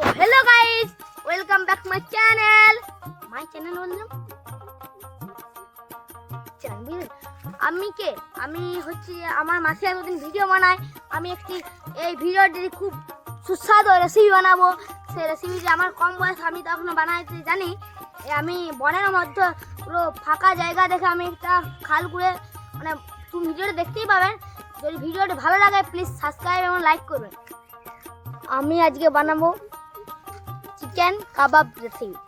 So hello guys welcome back my channel my channel বললাম? আমি কে? আমি হচ্ছে আমার মাসে এতদিন ভিডিও বানাই আমি একটি, এই ভিডিওটি খুব সুস্বাদু রেসিপি বানাবো। সেই রেসিপিটি আমার কম বয়স, আমি তখনও বানাইতে জানি। আমি বনের মধ্যে পুরো ফাঁকা জায়গা দেখে আমি একটা খাল করে মানে তুমি ভিডিওটা দেখতেই পাবেন। যদি ভিডিওটি ভালো লাগে প্লিজ সাবস্ক্রাইব এবং লাইক করবেন। আমি আজকে বানাবো চিকেন কাবাব রেসিপি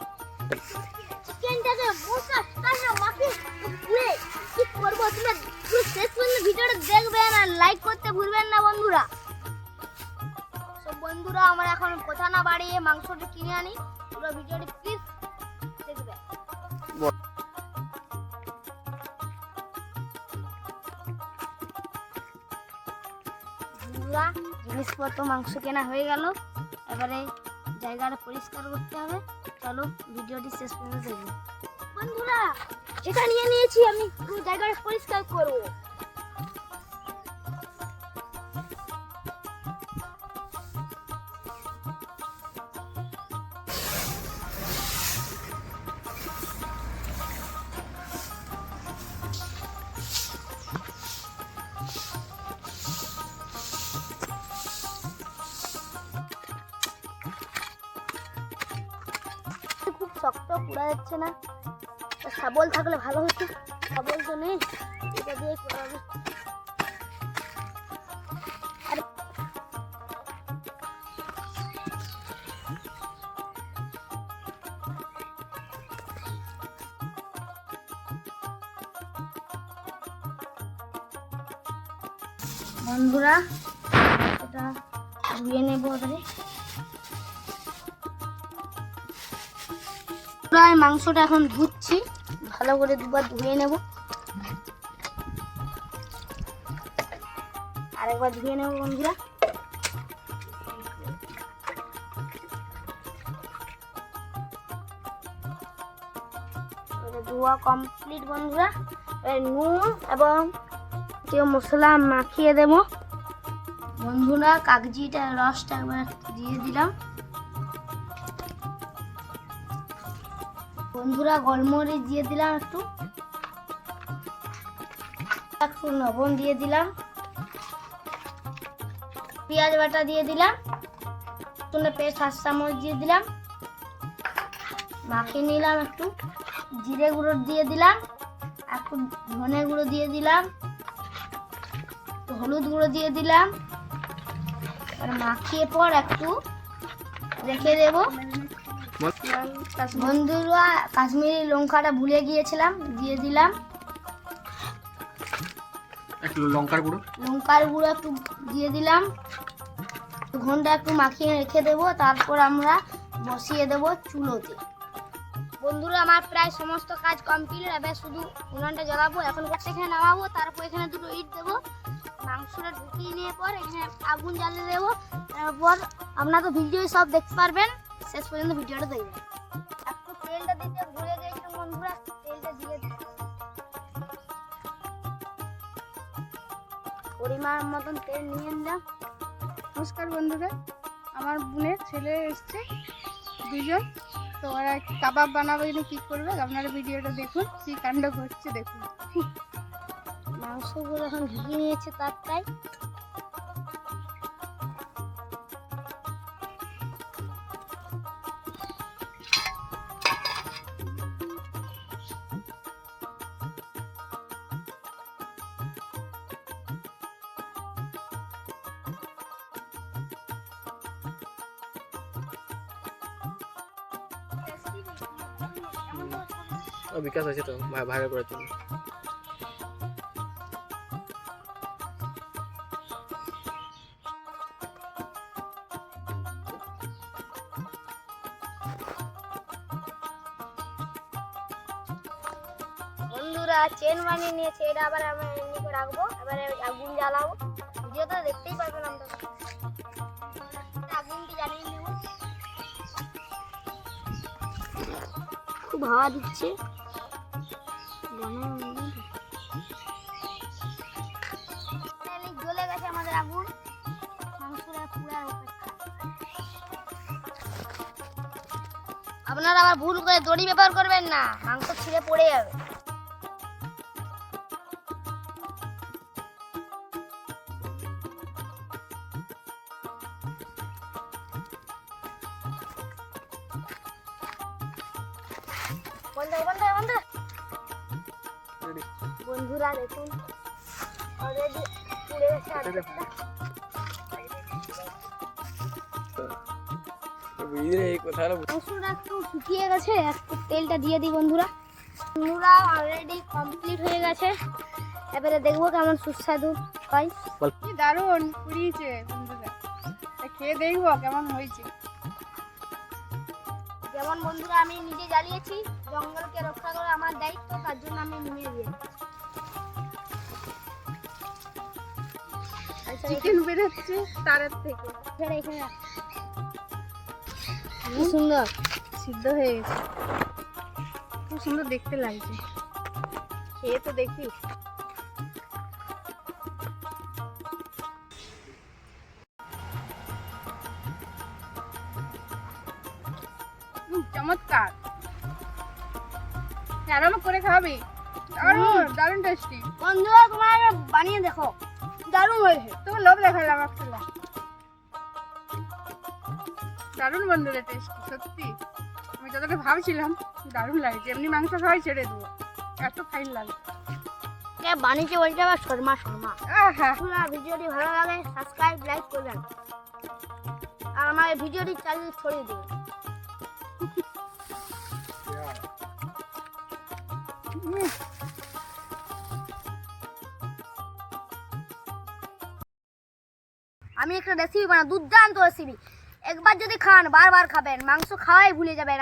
চিকেনটাকে শেষ পর্যন্ত ভিডিওটা দেখবেন আর লাইক করতে ভুলবেন না বন্ধুরা। সব বন্ধুরা, আমরা এখন কথা না বাড়িয়ে মাংসটা কিনে আনি। পুরো ভিডিওটি প্লিজ দেখবেন জিনিসপত্র, মাংস কেনা হয়ে গেল। এবারে জায়গাটা পরিষ্কার করতে হবে। চলো ভিডিওটি শেষ পর্যন্ত দেখব বন্ধুরা, এটা নিয়ে নিয়েছি আমি জায়গাটা পরিষ্কার করব। শক্ত পুড়া যাচ্ছে না। শাবল থাকলে ভালো হতো। শাবল তো নেই। এটা দিয়ে করাবে বন্ধুরা, এটা ধুয়ে নেব ওটারে প্রায় মাংসটা এখন ধুচ্ছি। ভালো করে দুবার ধুয়ে নেব। আরেকবার ধুয়ে নেব বন্ধুরা। ধোয়া কমপ্লিট বন্ধুরা। নুন এবং যে মশলা মাখিয়ে দেব। বন্ধুরা কাগজিটা রসটা একবার দিয়ে দিলাম। বন্ধুরা, গোলমরিচ দিয়ে দিলাম একটু। একটু লবণ দিয়ে দিলাম। পেঁয়াজ বাটা দিয়ে দিলাম। তুলে পেস্ট হাত চামচ দিয়ে দিলাম। মাখিয়ে নিলাম একটু। জিরে গুঁড়ো দিয়ে দিলাম। একটু ধনে গুঁড়ো দিয়ে দিলাম। হলুদ গুঁড়ো দিয়ে দিলাম। আর মাখিয়ে পর একটু রেখে দেবো। বন্ধুরা কাশ্মীরি লঙ্কাটা ভুলে গিয়েছিলাম দিয়ে দিলাম। একটু লঙ্কার গুঁড়ো। লঙ্কার গুঁড়ো একটু দিয়ে দিলাম। ঘণ্টা একটু মাখিয়ে রেখে দেবো তারপর আমরা বসিয়ে দেবো চুলোতে। বন্ধুরা আমার প্রায় সমস্ত কাজ কমপ্লিট এবার শুধু উনানটা জ্বালাবো এখন এখানে নামাবো তারপর এখানে দুটো ইট দেবো। মাংসটা ঢুকিয়ে নিয়ে পর এখানে আগুন জ্বালিয়ে দেবো। তারপর আপনারা তো ভিডিও সব দেখতে পারবেন। শেষ পর্যন্ত ভিডিওটা দেখবেন একটু তেলটা দিতে ভুলে গেছিলাম বন্ধুরা, তেলটা দিয়ে পরিমাণ মতন তেল নিয়ে নিলাম নমস্কার বন্ধুরা, আমার বোনের ছেলে এসছে, দুজন। তো ওরা কাবাব বানাবে জন্য কী করবে? আপনারা ভিডিওটা দেখুন, কী কাণ্ড করছে দেখুন। মাংসগুলো এখন ঢুকিয়ে নিয়েছে তারটাই ও বিকাশ আছে তো ভা- ভাড়া করার জন্য বন্ধুরা চেন বানিয়ে নিয়েছে এটা আবার আমি এমনি করে রাখব এবারে আগুন জ্বালাবো। ভিডিও তো দেখতেই পারবেন আমরা। আগুনটি জ্বালিয়ে নেব। খুব হাওয়া দিচ্ছে। আপনারা আবার ভুল করে দড়ি ব্যবহার করবেন না মাংস ছিঁড়ে পড়ে যাবে। বন্ধ বন্ধ বন্ধ। বন্ধুরা দেখুন অলরেডি পুড়ে গেছে এই কথাটা মাংসটা একটু শুকিয়ে গেছে একটু তেলটা দিয়ে দিই বন্ধুরা। বন্ধুরা অলরেডি কমপ্লিট হয়ে গেছে। এবারে দেখব কেমন সুস্বাদু হয়। কি দারুণ পুড়িয়েছে বন্ধুরা। খেয়ে দেখব কেমন হয়েছে। যেমন বন্ধুরা আমি নিজে জ্বালিয়েছি জঙ্গলকে রক্ষা করা আমার দায়িত্ব তার জন্য আমি নিয়ে দিয়েছি। আচ্ছা, চিকেন বেরোচ্ছে তারের থেকে এখানে সুন্দর। সিদ্ধ হয়ে গেছে। খুব সুন্দর দেখতে লাগছে। খেয়ে তো দেখি। চমৎকার। আরাম করে খাবি। দারুণ দারুণ টেস্টি বন্ধুরা তোমার বানিয়ে দেখো। দারুণ হয়েছে। তোমার লোভ দেখালাম একটা দারুণ বন্ধুরা টেস্টি সত্যি। আমি যতটা ভাবছিলাম দারুণ লাগছে এমনি মাংস খাওয়াই ছেড়ে দেবো। এত ফাইন লাগে। কে বানিয়েছে বলছে আবার শর্মা শর্মা। ভিডিওটি ভালো লাগে সাবস্ক্রাইব লাইক করবেন। আর আমার ভিডিওটি চালিয়ে ছড়িয়ে দেবেন। উম, আমি একটা রেসিপি বানা দুর্দান্ত রেসিপি একবার যদি খান বারবার খাবেন। মাংস খাওয়াই ভুলে যাবেন।